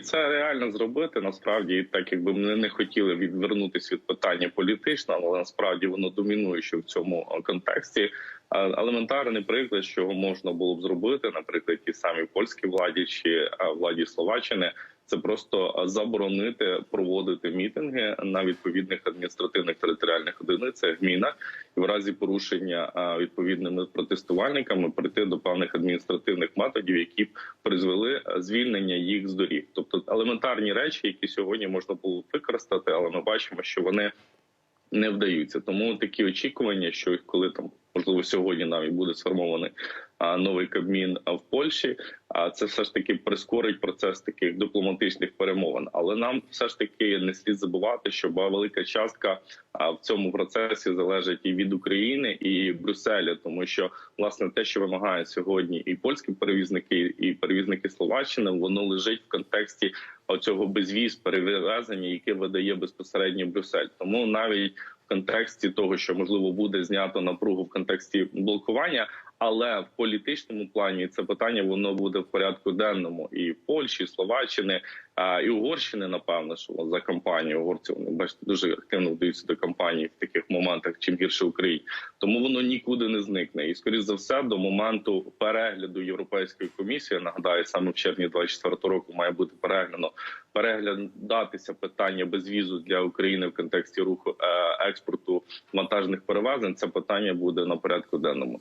Це реально зробити насправді, так якби ми не хотіли відвернутися від питання політичного, але насправді воно домінуюче в цьому е, контексті. Елементарний приклад, що можна було б зробити, наприклад, ті самі польські владі чи е, владі Словаччини, це просто заборонити проводити мітинги на відповідних адміністративних територіальних одиницях гмінах, і в разі порушення відповідними протестувальниками прийти до певних адміністративних методів, які б призвели звільнення їх з доріг, тобто елементарні речі, які сьогодні можна було використати, але ми бачимо, що вони не вдаються. Тому такі очікування, що коли там можливо сьогодні навіть буде сформований новий кабмін в Польщі, а це все ж таки прискорить процес таких дипломатичних перемовин. Але нам все ж таки не слід забувати, що велика частка в цьому процесі залежить і від України, і Брюсселя, тому що власне те, що вимагають сьогодні, і польські перевізники, і перевізники Словаччини, воно лежить в контексті оцього безвіз перевезення, яке видає безпосередньо Брюссель. Тому навіть контексті того, що можливо буде знято напругу в контексті блокування. Але в політичному плані це питання воно буде в порядку денному і Польщі, і Словаччини, і Угорщини. Напевно, що за кампанію угорців вони бачите дуже активно вдаються до кампанії в таких моментах, чим гірше Україні. Тому воно нікуди не зникне. І скоріш за все, до моменту перегляду Європейської комісії нагадаю, саме в червні 24 року має бути переглянуто переглядатися питання безвізу для України в контексті руху е, експорту вантажних перевезень. Це питання буде на порядку денному.